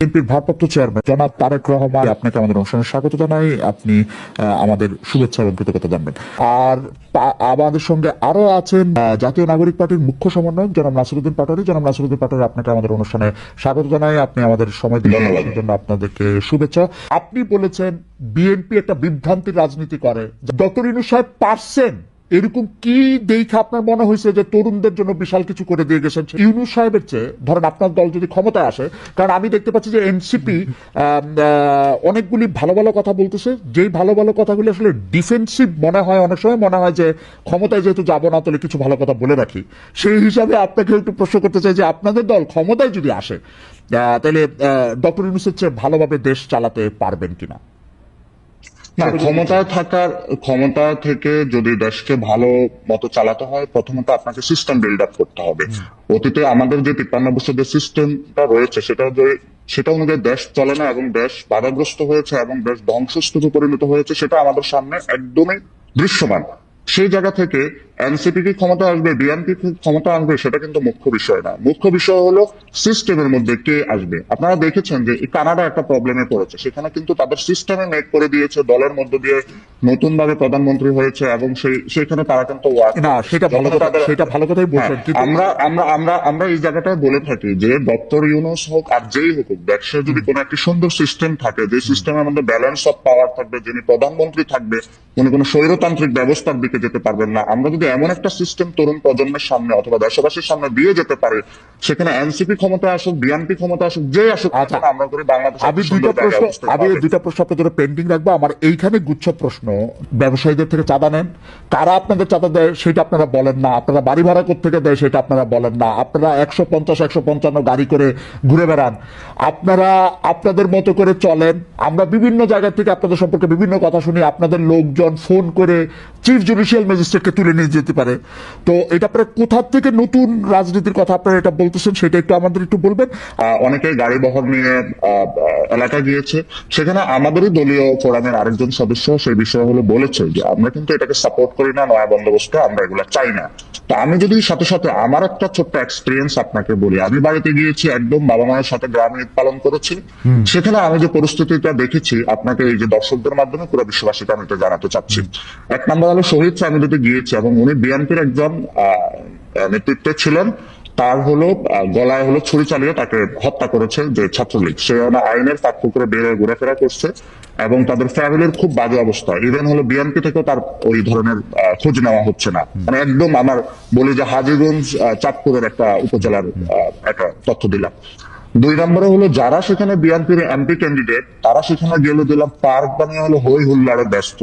বিএনপির ভারপ্রাপ্ত চেয়ারম্যান জনাব তারেক রহমান আপনাকে আমাদের অনুষ্ঠানে স্বাগত জানাই। আপনি আমাদের শুভেচ্ছা এবং কৃতজ্ঞতা জানবেন। আর আমাদের সঙ্গে আরও আছেন জাতীয় নাগরিক পার্টির মুখ্য সমন্বয়ক জনাব নাসিরুদ্দিন পাটোয়ারি। জনাব নাসিরুদ্দিন পাটোয়ারি আপনাকে আমাদের অনুষ্ঠানে স্বাগত জানাই। আপনি আমাদের সময় দিলেন। জন্য আপনাদেরকে শুভেচ্ছা। আপনি বলেছেন বিএনপি একটা বিভ্রান্তির রাজনীতি করে। ডক্টর ইনু সাহেব পারছেন। এরকম কি দেখে আপনার মনে হয়েছে যে তরুণদের জন্য বিশাল কিছু করে দিয়ে গেছেন? ইউনুস সাহেবের চেয়ে, ধরেন আপনার দল যদি ক্ষমতায় আসে, কারণ আমি দেখতে পাচ্ছি যে এনসিপি অনেকগুলি ভালো ভালো কথা বলতেছে। যেই ভালো ভালো কথাগুলি আসলে ডিফেন্সিভ মনে হয়, অনেক সময় মনে হয় যে ক্ষমতায় যেহেতু যাব না, তাহলে কিছু ভালো কথা বলে রাখি। সেই হিসাবে আপনাকে একটু প্রশ্ন করতে চাই যে আপনাদের দল ক্ষমতায় যদি আসে তাহলে ডক্টর ইউনুসের চেয়ে ভালোভাবে দেশ চালাতে পারবেন কিনা? না ক্ষমতায় থাকার ক্ষমতা থেকে যদি দেশকে ভালো মতো চালাতে হয় প্রথমত আপনাকে সিস্টেম বিল্ড আপ করতে হবে। অতীতে আমাদের যে তিপ্পান্ন বছর যে সিস্টেমটা রয়েছে সেটা যে সেটা অনুযায়ী দেশ চলে না এবং দেশ বাধাগ্রস্ত হয়েছে এবং দেশ ধ্বংসস্তূপে পরিণত হয়েছে সেটা আমাদের সামনে একদমই দৃশ্যমান। সেই জায়গা থেকে এনসিপি কি ক্ষমতা আসবে বিএনপি ক্ষমতা আসবে সেটা কিন্তু মুখ্য বিষয় না। মুখ্য বিষয় হলো সিস্টেমের মধ্যে কে আসবে। আপনারা দেখেছেন যে কানাডা একটা প্রবলেমে পড়েছে। সেখানে কিন্তু তাদের সিস্টেমে মেক করে দিয়েছে দলের মধ্য দিয়ে নতুন ভাবে প্রধানমন্ত্রী হয়েছে এবং সেই সেখানে তারা কিন্তু না সেটা ভালো কথা সেটা ভালো কথাই বলছেন হ্যাঁ, আমরা আমরা আমরা আমরা এই জায়গাটায় বলে থাকি যে ডক্টর ইউনুস হোক আর যেই হোক দেশে যদি কোনো একটি সুন্দর সিস্টেম থাকে যে সিস্টেমের মধ্যে ব্যালেন্স অফ পাওয়ার থাকবে যিনি প্রধানমন্ত্রী থাকবে উনি কোনো স্বৈরতান্ত্রিক ব্যবস্থার দিকে যেতে পারবেন না। আমরা যদি এমন একটা সিস্টেম তরুণ প্রজন্মের সামনে অথবা দেশবাসীর সামনে দিয়ে যেতে পারি সেখানে এনসিপি ক্ষমতা আসুক বিএনপি ক্ষমতা আসুক যে আসুক আচ্ছা। আমরা করি বাংলাদেশ আমি দুইটা প্রশ্ন আমি দুইটা প্রশ্ন আপনাদের পেন্ডিং রাখব। আমার এইখানে গুচ্ছ প্রশ্ন ব্যবসায়ীদের থেকে চাঁদা নেন। কারা আপনাদের চাঁদা দেয় সেটা আপনারা বলেন না। আপনারা বাড়ি ভাড়া থেকে দেয় সেটা আপনারা বলেন না। আপনারা একশো পঞ্চাশ একশো পঞ্চান্ন গাড়ি করে ঘুরে বেড়ান। আপনারা আপনাদের মতো করে চলেন। আমরা বিভিন্ন জায়গা থেকে আপনাদের সম্পর্কে বিভিন্ন কথা শুনি। আপনাদের লোকজন ফোন করে চিফ জুডিশিয়াল ম্যাজিস্ট্রেটকে তুলে নিয়ে যেতে পারে। তো এটা আপনারা কোথা থেকে নতুন রাজনীতির কথা আপনারা এটা বলতেছেন সেটা একটু আমাদের একটু বলবেন। অনেকে গাড়ি বহর নিয়ে এলাকায় গিয়েছে। সেখানে আমাদেরই দলীয় ফোরামের আরেকজন সদস্য সেই বিষয়ে হলো বলেছে যে আমরা কিন্তু এটাকে সাপোর্ট করি না নয়া বন্দোবস্ত আমরা এগুলো চাই না। তো আমি যদি সাথে সাথে আমার একটা ছোট্ট এক্সপিরিয়েন্স আপনাকে বলি। আমি বাড়িতে গিয়েছি একদম বাবা মায়ের সাথে গ্রামে ঈদ পালন করেছি। সেখানে আমি যে পরিস্থিতিটা দেখেছি আপনাকে এই যে দর্শকদের মাধ্যমে পুরো বিশ্ববাসীকে আমি এটা জানাতে চাচ্ছি। এক নম্বর হলো শহীদ ফ্যামিলিতে গিয়েছি এবং উনি বিএনপির একজন নেতৃত্বে ছিলেন। তার হলো গলায় হলো ছুরি চালিয়ে তাকে হত্যা করেছে যে ছাত্রলীগ। সে আইনের ফাঁক করে হয়ে ঘোরাফেরা করছে এবং তাদের ফ্যামিলির খুব বাজে অবস্থা। ইভেন হলো বিএনপি থেকেও তার ওই ধরনের খোঁজ নেওয়া হচ্ছে না। মানে একদম আমার বলি যে হাজিগঞ্জ চাঁদপুরের একটা উপজেলার একটা তথ্য দিলাম। দুই নম্বরে হলো যারা সেখানে বিএনপির এমপি ক্যান্ডিডেট তারা সেখানে গেলে দিলাম পার্ক বানিয়ে হলো হই হুল্লাড়ে ব্যস্ত।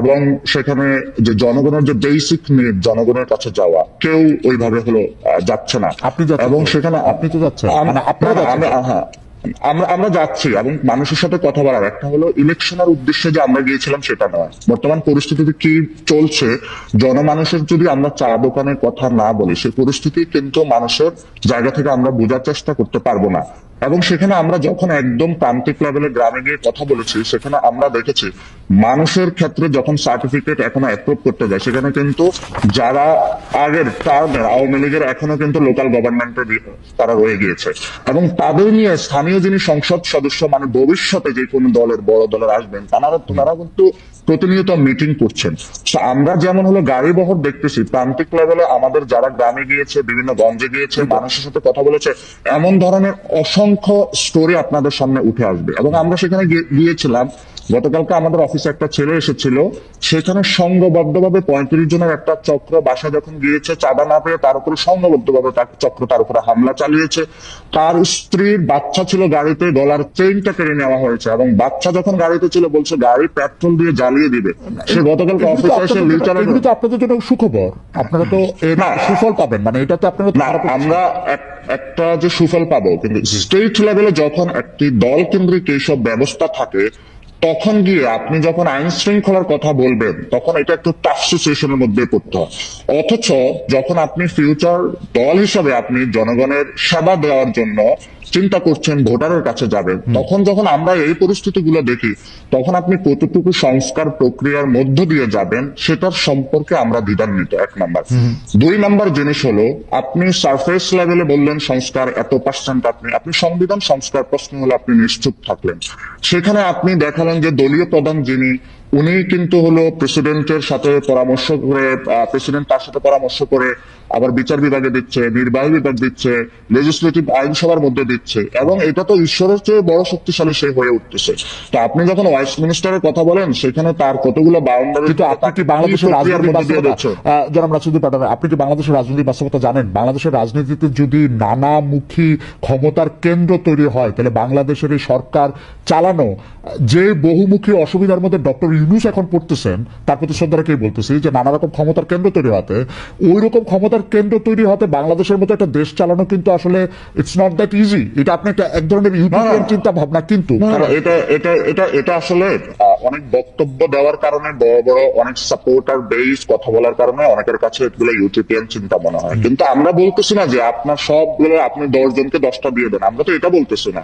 এবং সেখানে যে জনগণের যে বেসিক নিড জনগণের কাছে যাওয়া কেউ ওইভাবে হলো যাচ্ছে না। আপনি এবং সেখানে আপনি তো যাচ্ছেন। মানে হ্যাঁ আমরা আমরা যাচ্ছি এবং মানুষের সাথে কথা বলার একটা হলো ইলেকশনের উদ্দেশ্যে যে আমরা গিয়েছিলাম সেটা নয়। বর্তমান পরিস্থিতিতে কি চলছে জনমানুষের যদি আমরা চা দোকানের কথা না বলি সেই পরিস্থিতি কিন্তু মানুষের জায়গা থেকে আমরা বোঝার চেষ্টা করতে পারব না। এবং সেখানে আমরা যখন একদম প্রান্তিক লেভেলে গ্রামে গিয়ে কথা বলেছি, সেখানে আমরা দেখেছি মানুষের ক্ষেত্রে যখন সার্টিফিকেট এখন অ্যাপ্রুভ করতে যায়, সেখানে কিন্তু যারা আগের টার্মের আওয়ামী লীগের এখনও কিন্তু লোকাল গভর্নমেন্টে তারা রয়ে গিয়েছে। এবং তাদের নিয়ে স্থানীয় যিনি সংসদ সদস্য মানে ভবিষ্যতে যে কোনো দলের, বড় দলের আসবেন তারা তারা কিন্তু প্রতিনিয়ত মিটিং করছেন। আমরা যেমন হলো গাড়ি বহর দেখতেছি, প্রান্তিক লেভেলে আমাদের যারা গ্রামে গিয়েছে, বিভিন্ন গঞ্জে গিয়েছে, মানুষের সাথে কথা বলেছে, এমন ধরনের অসংখ্য স্টোরি আপনাদের সামনে উঠে আসবে। এবং আমরা সেখানে গিয়ে- গিয়েছিলাম। গতকালকে আমাদের অফিসে একটা ছেলে এসেছিল। সেখানে সংঘবদ্ধভাবে পঁয়ত্রিশ জনের একটা চক্র, বাসা যখন গিয়েছে চাঁদা না পেয়ে তার উপরে সংঘবদ্ধভাবে তার চক্র তার উপরে হামলা চালিয়েছে তার স্ত্রীর বাচ্চা ছিল গাড়িতে গলার চেইনটা কেড়ে নেওয়া হয়েছে এবং বাচ্চা যখন গাড়িতে ছিল বলছে গাড়ি পেট্রোল দিয়ে জ্বালিয়ে দিবে সে গতকালকে অফিসে এসে তো আপনাদের জন্য সুখবর আপনারা তো এর না। সুফল পাবেন মানে এটা তো আপনারা। আমরা একটা যে সুফল পাবো কিন্তু স্টেট লেভেলে যখন একটি দল কেন্দ্রিক এইসব ব্যবস্থা থাকে তখন গিয়ে আপনি যখন আইন শৃঙ্খলার কথা বলবেন, তখন এটা একটু টাফ সিচুয়েশনের মধ্যে পড়তে হয়। অথচ যখন আপনি ফিউচার দল হিসাবে আপনি জনগণের সেবা দেওয়ার জন্য চিন্তা করছেন ভোটারের কাছে যাবেন তখন যখন আমরা এই পরিস্থিতিগুলো দেখি তখন আপনি কতটুকু সংস্কার প্রক্রিয়ার মধ্য দিয়ে যাবেন সেটার সম্পর্কে আমরা দ্বিধান্বিত এক নাম্বার। দুই নাম্বার জিনিস হলো আপনি সারফেস লেভেলে বললেন সংস্কার এত পার্সেন্ট আপনি আপনি সংবিধান সংস্কার প্রশ্ন হলে আপনি নিশ্চুপ থাকলেন। সেখানে আপনি দেখালেন যে দলীয় প্রধান যিনি উনি কিন্তু হলো প্রেসিডেন্টের সাথে পরামর্শ করে প্রেসিডেন্ট তার সাথে পরামর্শ করে আবার বিচার বিভাগে দিচ্ছে নির্বাহী বিভাগ দিচ্ছে লেজিসলেটিভ আইনসভার মধ্যে দিচ্ছে এবং এটা তো ঈশ্বরের চেয়ে বড় শক্তিশালী সে হয়ে উঠতেছে। তো আপনি যখন ওয়াইস মিনিস্টারের কথা বলেন সেখানে তার কতগুলো বাউন্ডারি আপনি কি বাংলাদেশের জনাব রাজনীতি পাঠান আপনি কি বাংলাদেশের রাজনীতির বাস্তবতা জানেন? বাংলাদেশের রাজনীতিতে যদি নানামুখী ক্ষমতার কেন্দ্র তৈরি হয় তাহলে বাংলাদেশের এই সরকার চালানো যে বহুমুখী অসুবিধার মধ্যে ডক্টর ইউনুস এখন পড়তেছেন তার প্রতি শ্রদ্ধা রেখেই বলতেছি যে নানা রকম ক্ষমতার কেন্দ্র তৈরি হতে ওই রকম ক্ষমতার কেন্দ্র তৈরি হতে বাংলাদেশের মতো একটা দেশ চালানো কিন্তু আসলে ইটস নট দ্যাট ইজি এটা আপনি একটা এক ধরনের চিন্তা ভাবনা কিন্তু। এটা এটা এটা এটা আসলে অনেক বক্তব্য দেওয়ার কারণে বড় বড় অনেক সাপোর্টার বেস কথা বলার কারণে অনেকের কাছে এগুলো ইউটিউবিয়ান চিন্তা মনে হয়। কিন্তু আমরা বলতেছি না যে আপনার সবগুলো আপনি দশ জনকে দশটা দিয়ে দেন। আমরা তো এটা বলতেছি না।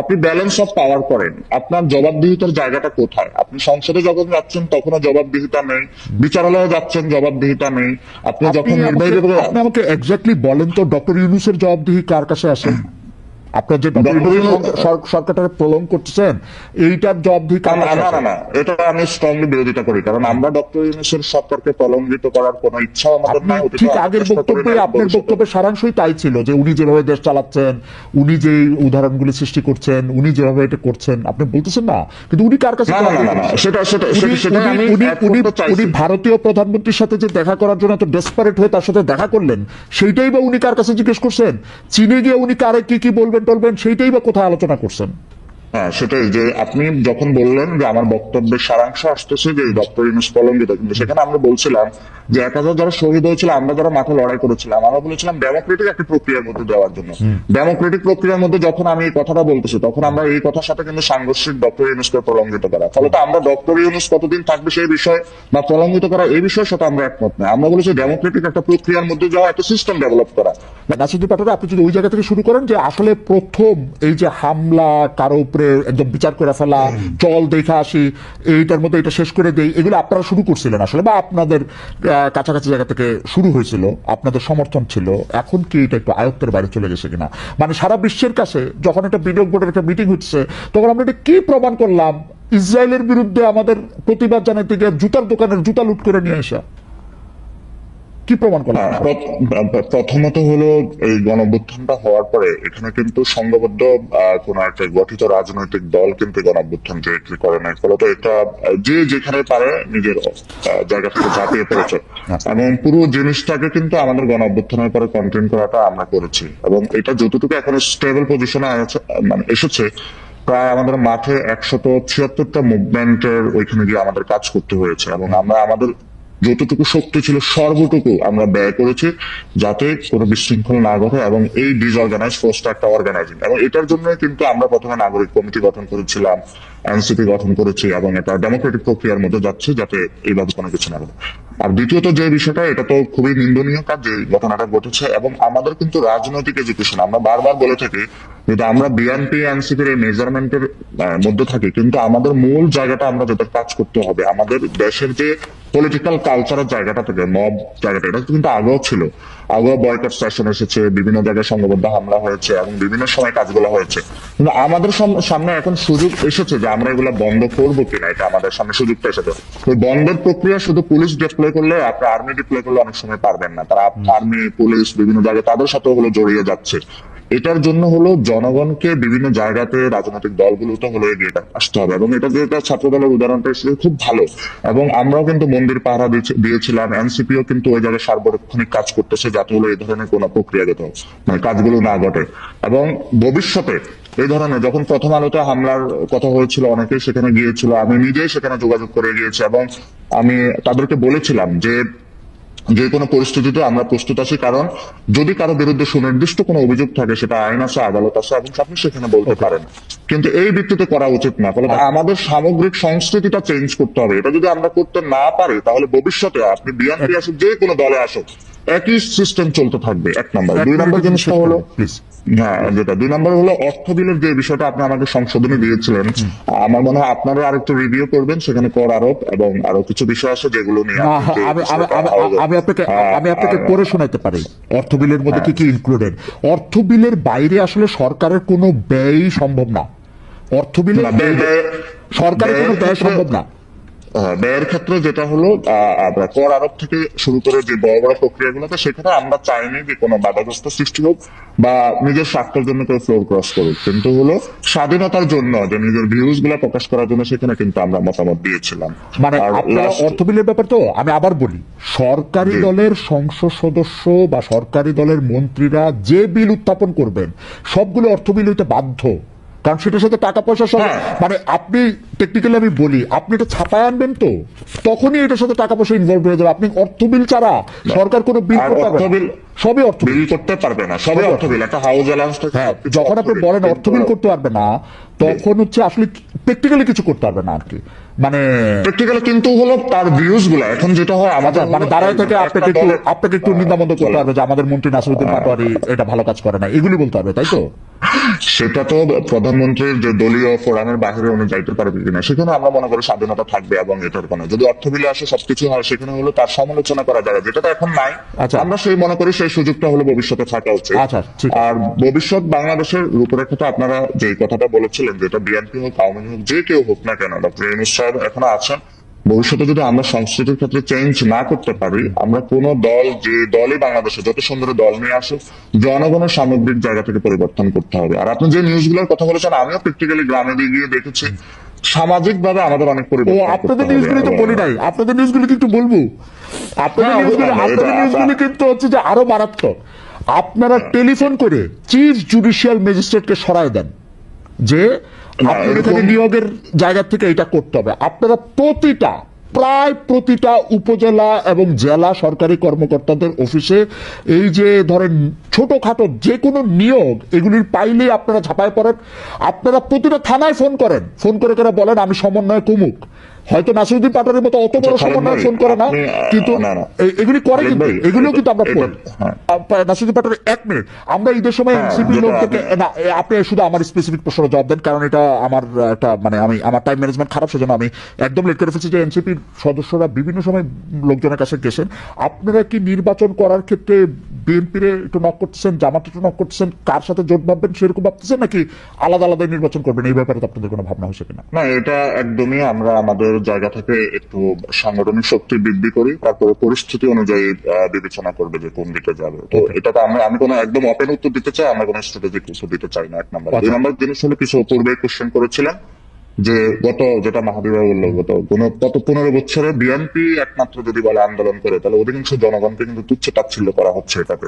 আপনি ব্যালেন্স অফ পাওয়ার করেন। আপনার জবাবদিহিতার জায়গাটা কোথায়? আপনি সংসদে যখন যাচ্ছেন তখনও জবাবদিহিতা নেই। বিচারালয়ে যাচ্ছেন জবাবদিহিতা নেই। আপনি যখন নির্বাহী আপনি আমাকে এক্স্যাক্টলি বলেন তো ডক্টর ইউনুসের জবাবদিহি কার কাছে আসে? আপনার যে সরকারটাকে প্রলং করতেছেন এইটার জবাবদিহি না না না এটা আমি স্ট্রংলি বিরোধিতা করি কারণ আমরা ডক্টর ইউনুসের সরকারকে প্রলম্বিত করার কোনো ইচ্ছা আমাদের নাই ঠিক আগের বক্তব্যে আপনার বক্তব্যের সারাংশই তাই ছিল যে উনি যেভাবে দেশ চালাচ্ছেন উনি যে উদাহরণগুলি সৃষ্টি করছেন উনি যেভাবে এটা করছেন আপনি বলতেছেন না? কিন্তু উনি কার কাছে সেটা সেটা আমি। উনি ভারতীয় প্রধানমন্ত্রীর সাথে যে দেখা করার জন্য এত ডেসপারেট হয়ে তার সাথে দেখা করলেন সেইটাই বা উনি কার কাছে জিজ্ঞেস করছেন? চীনে গিয়ে উনি কারে কি কি বলবেন? টলবেন সেইটাই বা কোথায় আলোচনা করছেন? হ্যাঁ সেটাই যে আপনি যখন বললেন যে আমার বক্তব্যের সারাংশ আসতেছে যে ডক্টর ইউনুস কিন্তু সেখানে আমরা বলছিলাম যে এক হাজার যারা শহীদ হয়েছিল আমরা যারা মাঠে লড়াই করেছিলাম আমরা বলেছিলাম ডেমোক্রেটিক একটি প্রক্রিয়ার মধ্যে দেওয়ার জন্য। ডেমোক্রেটিক প্রক্রিয়ার মধ্যে যখন আমি এই কথাটা বলতেছি তখন আমরা এই কথার সাথে কিন্তু সাংঘর্ষিক ডক্টর ইউনুসকে প্রলম্বিত করা। ফলত আমরা ডক্টর ইউনুস কতদিন থাকবে সেই বিষয় বা প্রলম্বিত করা এই বিষয়ের সাথে আমরা একমত নয়। আমরা বলেছি ডেমোক্রেটিক একটা প্রক্রিয়ার মধ্যে যাওয়া একটা সিস্টেম ডেভেলপ করা। নাসিরুদ্দিন পাটোয়ারি আপনি যদি ওই জায়গা থেকে শুরু করেন যে আসলে প্রথম এই যে হামলা কারও উপরে একদম বিচার করে ফেলা চল দেখে আসি এইটার মধ্যে এটা শেষ করে দেই এগুলো আপনারা শুরু করছিলেন আসলে বা আপনাদের কাছাকাছি জায়গা থেকে শুরু হয়েছিল, আপনাদের সমর্থন ছিল, এখন কি এটা একটু আয়ত্তের বাইরে চলে গেছে কিনা? মানে সারা বিশ্বের কাছে যখন একটা বিনিয়োগ বোর্ডের একটা মিটিং হচ্ছে, তখন আমরা এটা কি প্রমাণ করলাম? ইসরায়েলের বিরুদ্ধে আমাদের প্রতিবাদ জানাতে গিয়ে জুতার দোকানের জুতা লুট করে নিয়ে আসা। কি প্রমাণ করলাম আহ, প্র- প্রথমত হলো এই গণঅভ্যুত্থানটা হওয়ার পরে এখানে কিন্তু সংঘবদ্ধ কোন একটা গঠিত রাজনৈতিক দল কিন্তু গণঅভ্যুত্থান ডিরেক্টলি করে নাই। ফলত এটা যে যেখানে পারে নিজের জায়গা থেকে ঝাঁপিয়ে পড়েছে। এবং পুরো জিনিসটাকে কিন্তু আমাদের গণঅভ্যুত্থানের পরে কন্টেন্ট করাটা আমরা করেছি। এবং এটা যতটুকু এখন স্টেবল পজিশনে মানে এসেছে প্রায় আমাদের মাঠে একশত ছিয়াত্তরটা মুভমেন্টের ওইখানে গিয়ে আমাদের কাজ করতে হয়েছে। এবং আমরা আমাদের যতটুকু শক্তি ছিল সর্বটুকু আমরা ব্যয় করেছি যাতে কোনো বিশৃঙ্খলা না ঘটে এবং এই ডিসঅর্গানাইজ ফোর্সটা একটা অর্গানাইজিং এবং এটার জন্য কিন্তু আমরা প্রথমে নাগরিক কমিটি গঠন করেছিলাম, এনসিপি গঠন করেছি এবং এটা ডেমোক্রেটিক প্রক্রিয়ার মধ্যে যাচ্ছে যাতে এইভাবে কোনো কিছু না ঘটে। আর দ্বিতীয়ত যে বিষয়টা, এটা তো খুবই নিন্দনীয় কাজ যে ঘটনাটা ঘটেছে এবং আমাদের কিন্তু রাজনৈতিক এডুকেশন আমরা বারবার বলে থাকি যদি আমরা বিএনপি এনসিপির এই মেজারমেন্টের মধ্যে থাকি, কিন্তু আমাদের মূল জায়গাটা আমরা যেটা কাজ করতে হবে, আমাদের দেশের যে পলিটিক্যাল কালচারের জায়গাটা থেকে মব জায়গাটা, এটা কিন্তু আগেও ছিল। আগেও বয়কট সেশন এসেছে, বিভিন্ন জায়গায় সংঘবদ্ধ হামলা হয়েছে এবং বিভিন্ন সময় কাজগুলো হয়েছে। কিন্তু আমাদের সামনে এখন সুযোগ এসেছে যে আমরা এগুলো বন্ধ করব কিনা, এটা আমাদের সামনে সুযোগটা এসেছে। ওই বন্ধের প্রক্রিয়া শুধু পুলিশ ডিপ্লয় করলে আপনি আর্মি ডিপ্লয় করলে অনেক সময় পারবেন না। তারা আর্মি পুলিশ বিভিন্ন জায়গায় তাদের সাথে হলো জড়িয়ে যাচ্ছে। এটার জন্য হলো জনগণকে বিভিন্ন জায়গাতে রাজনৈতিক দলগুলোতে হলো এগিয়ে আসতে হবে। এবং এটা যেটা ছাত্র দলের উদাহরণটা এসেছে খুব ভালো। এবং আমরাও কিন্তু মন্দির পাহারা দিয়েছিলাম। এনসিপিও কিন্তু ওই জায়গায় সার্বক্ষণিক কাজ করতেছে যাতে হলো এই ধরনের কোনো প্রক্রিয়াগত মানে কাজগুলো না ঘটে। এবং ভবিষ্যতে এই ধরনের যখন প্রথম আলোতে হামলার কথা হয়েছিল, অনেকেই সেখানে গিয়েছিল। আমি নিজেই সেখানে যোগাযোগ করে গিয়েছি এবং আমি তাদেরকে বলেছিলাম যে যে কোনো পরিস্থিতিতে আমরা প্রস্তুত আছি কারণ যদি কারও বিরুদ্ধে সুনির্দিষ্ট কোনো অভিযোগ থাকে সেটা আইন আছে আদালত আছে এবং আপনি সেখানে বলতে পারেন। কিন্তু এই ভিত্তিতে করা উচিত না। ফলে আমাদের সামগ্রিক সংস্কৃতিটা চেঞ্জ করতে হবে। এটা যদি আমরা করতে না পারি তাহলে ভবিষ্যতে আপনি বিএনপি আসুক যে কোনো দলে আসুক একই সিস্টেম চলতে থাকবে এক নম্বর দুই নম্বর জিনিসটা হলো হ্যাঁ যেটা। দুই নম্বর হলো অর্থ বিলের যে বিষয়টা আপনি আমাকে সংশোধনী দিয়েছিলেন আমার মনে হয় আপনারা আরেকটু রিভিউ করবেন সেখানে কর আরোপ এবং আরও কিছু বিষয় আছে যেগুলো নিয়ে আমি আপনাকে হ্যাঁ, আমি আপনাকে হ্যাঁ, পড়ে শোনাতে পারি অর্থ বিলের মধ্যে কি কি ইনক্লুডেড অর্থ বিলের বাইরে আসলে সরকারের কোনো ব্যয় সম্ভব না। অর্থ বিলের সরকারের কোনো ব্যয় সম্ভব না। হ্যাঁ, ব্যয়ের ক্ষেত্রে যেটা হলো আমরা কর আরোপ থেকে শুরু করে যে বড় বড় প্রক্রিয়াগুলোতে সেখানে আমরা চাইনি যে কোনো বাধাগ্রস্ত সৃষ্টি হোক বা নিজের স্বার্থের জন্য কেউ ফ্লোর ক্রস করুক। কিন্তু হলো স্বাধীনতার জন্য যে নিজের ভিউজগুলা প্রকাশ করার জন্য সেখানে কিন্তু আমরা মতামত দিয়েছিলাম। মানে অর্থ বিলের ব্যাপার তো আমি আবার বলি সরকারি দলের সংসদ সদস্য বা সরকারি দলের মন্ত্রীরা যে বিল উত্থাপন করবেন সবগুলো অর্থ বিল হইতে বাধ্য। কারণ সেটার সাথে টাকা পয়সা সব হ্যাঁ। মানে আপনি টেকনিক্যালি আমি বলি আপনি এটা ছাপায় আনবেন তো। তখনই এটার সাথে টাকা পয়সা ইনভলভ হয়ে যাবে। আপনি অর্থ বিল ছাড়া সরকার কোনো বিল করতে পারবে বিল- সবই অর্থ বিল। করতে পারবে না। সবই অর্থ বিল। একটা হাউস অ্যালাউন্স হ্যাঁ যখন আপনি বলেন অর্থ বিল করতে পারবে না তখন হচ্ছে আসলে প্র্যাকটিক্যালি কিছু করতে পারবে না আর কি। মানে প্র্যাকটিক্যালি কিন্তু হলো তার ভিউজগুলা। এখন যেটা হয় আমাদের মানে দাঁড়ায় থেকে আপনাকে একটু আপনাকে একটু নিন্দামন্দ করতে। হবে যে আমাদের মন্ত্রী নাসিরুদ্দিন পাটোয়ারি এটা ভালো কাজ করে না। এগুলি বলতে হবে তাই তো? সেটা তো প্রধানমন্ত্রীর যে দলীয় ফোরামের বাহিরে উনি যাইতে পারবে কিনা সেখানে আমরা মনে করি স্বাধীনতা থাকবে এবং এটার কোনো যদি অর্থ বিলে আসে সবকিছু হয় সেখানে হলো তার সমালোচনা করা যাবে। যেটা তো এখন নাই। আচ্ছা। আমরা সেই মনে করি সেই সুযোগটা হলো ভবিষ্যতে থাকা উচিত। আচ্ছা, আর ভবিষ্যৎ বাংলাদেশের রূপরেখাটা আপনারা যে কথাটা বলেছিলেন যেটা বিএনপি হোক আওয়ামী হোক যে কেউ হোক না কেন ডক্টর ইউনুস সাহেব এখনও আছেন। ভবিষ্যতে যদি আমরা সংস্কৃতির ক্ষেত্রে চেঞ্জ না করতে পারি আমরা কোন দল যে দলই বাংলাদেশে যত সুন্দর দল নিয়ে আসুক জনগণের সামগ্রিক জায়গা থেকে পরিবর্তন করতে হবে। আর আপনি যে নিউজগুলোর কথা বলেছেন আমিও প্র্যাকটিক্যালি গ্রামে দিয়ে গিয়ে দেখেছি। সামাজিক ভাবে আমাদের অনেক পরিবর্তন আপনাদের নিউজগুলি তো বলি নাই। আপনাদের নিউজগুলি কিন্তু বলব। আপনাদের হ্যাঁ, নিউজগুলি এটা- আপনাদের নিউজগুলি কিন্তু হচ্ছে যে আরও মারাত্মক। আপনারা টেলিফোন করে চিফ জুডিশিয়াল ম্যাজিস্ট্রেটকে সরায় দেন যে আপনাদের নিয়োগের জায়গা থেকে এটা করতে হবে। আপনারা প্রতিটা প্রায় প্রতিটা উপজেলা এবং জেলা সরকারি কর্মকর্তাদের অফিসে এই যে ধরেন ছোটখাটো যে কোনো নিয়োগ, এগুলির পাইলেই আপনারা ঝাঁপায় পড়েন। আপনারা প্রতিটা থানায় ফোন করেন। ফোন করে করে বলেন, আমি সমন্বয় কুমুক হয়তো নাসিরুদ্দিন পাটারের মতো অত বড় আচ্ছা, সমন্বয় ফোন করে না কিন্তু। এগুলি করে কিন্তু ভাই, এগুলিও কিন্তু আমরা করি হ্যাঁ। নাসিরুদ্দিন পাটারের এক মিনিট আমরা ঈদের সময় হ্যাঁ, এনসিপি লোকদেরকে আপনি- না আপনি শুধু আমার স্পেসিফিক প্রশ্নের জবাব দেন কারণ এটা আমার একটা মানে আমি আমার টাইম ম্যানেজমেন্ট খারাপ সেজন্য আমি একদম লেট করে ফেলছি যে এনসিপির সদস্যরা বিভিন্ন সময় লোকজনের কাছে গেছেন আপনারা কি নির্বাচন করার ক্ষেত্রে বিএনপির একটু নক করতেছেন জামাত একটু নক করতেছেন কার সাথে জোট ভাববেন সেরকম ভাবতেছেন নাকি আলাদা আলাদা নির্বাচন করবেন এই ব্যাপারে তো আপনাদের কোনো ভাবনা হয়েছে কিনা না এটা একদমই আমরা আমাদের জায়গা থেকে একটু সাংগঠনিক শক্তি বৃদ্ধি করি তারপরে পরিস্থিতি অনুযায়ী বিবেচনা করবে যে কোন দিকে যাবে। তো এটাতে আমরা আমি আমি কোনো একদম ওপেন উত্তর দিতে চাই আমরা কোনো স্ট্র্যাটেজিক উত্তর দিতে চাই না এক নম্বর। দুই। নম্বর জিনিস হলো কিছু পূর্বে কোশ্চেন করেছিলেন যে গত যেটা মাহাদিবা বলল গত কোন- গত পনেরো বছরে বিএনপি একমাত্র যদি বলে আন্দোলন করে তাহলে অধিকাংশ জনগণকে কিন্তু তুচ্ছ তাচ্ছিল্য করা হচ্ছে এটাতে।